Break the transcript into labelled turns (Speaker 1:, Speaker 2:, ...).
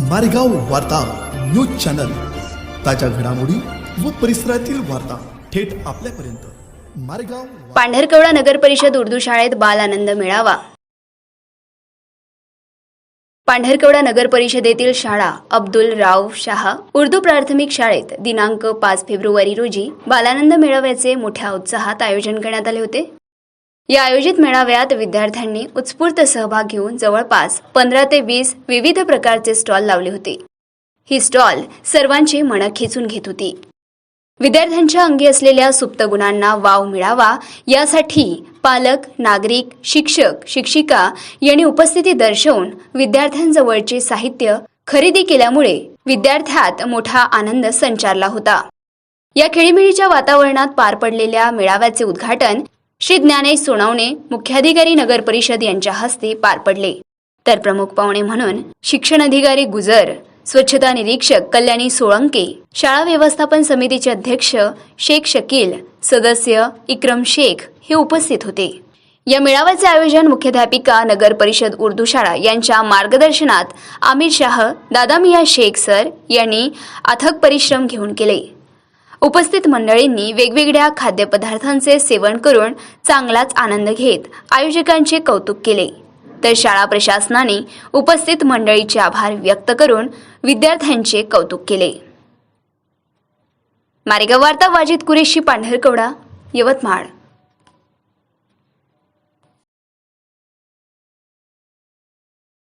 Speaker 1: मारेगाव वार्ता news channel. ताज्या घडामोडी व परिसरातील वार्ता थेट आपल्यापर्यंत. मारेगाव
Speaker 2: पांढरकवडा नगर परिषद उर्दू शाळेत बाल आनंद मेळावा. पांढरकवडा नगर परिषदेतील शाळा अब्दुल राव शाह उर्दू प्राथमिक शाळेत दिनांक पाच फेब्रुवारी रोजी बालानंद मेळाव्याचे मोठ्या उत्साहात आयोजन करण्यात आले होते. या आयोजित मेळाव्यात विद्यार्थ्यांनी उत्स्फूर्त सहभाग घेऊन जवळपास पंधरा ते वीस विविध प्रकारचे स्टॉल लावले होते. ही स्टॉल सर्वांची मनं खेचून घेत होती. विद्यार्थ्यांच्या अंगी असलेल्या सुप्त गुणांना वाव मिळावा यासाठी पालक नागरिक शिक्षक शिक्षिका यांनी उपस्थिती दर्शवून विद्यार्थ्यांजवळचे साहित्य खरेदी केल्यामुळे विद्यार्थ्यात मोठा आनंद संचारला होता. या खेळीमेळीच्या वातावरणात पार पडलेल्या मेळाव्याचे उद्घाटन श्री ज्ञानेश सोनावणे मुख्याधिकारी नगर परिषद यांच्या हस्ते पार पडले. तर प्रमुख पाहुणे म्हणून शिक्षण अधिकारी गुजर स्वच्छता निरीक्षक कल्याणी सोळंके शाळा व्यवस्थापन समितीचे अध्यक्ष शेख शकील सदस्य इक्रम शेख हे उपस्थित होते. या मेळाव्याचे आयोजन मुख्याध्यापिका नगर परिषद उर्दू शाळा यांच्या मार्गदर्शनात आमिर शाह दादा मिया शेख सर यांनी अथक परिश्रम घेऊन केले. उपस्थित मंडळींनी वेगवेगळ्या खाद्यपदार्थांचे सेवन करून चांगलाच आनंद घेत आयोजकांचे कौतुक केले. तर शाळा प्रशासनाने उपस्थित मंडळीचे आभार व्यक्त करून विद्यार्थ्यांचे कौतुक केले. मारेगाव वार्ता वाजित कुरेशी पांढरकवडा यवतमाळ.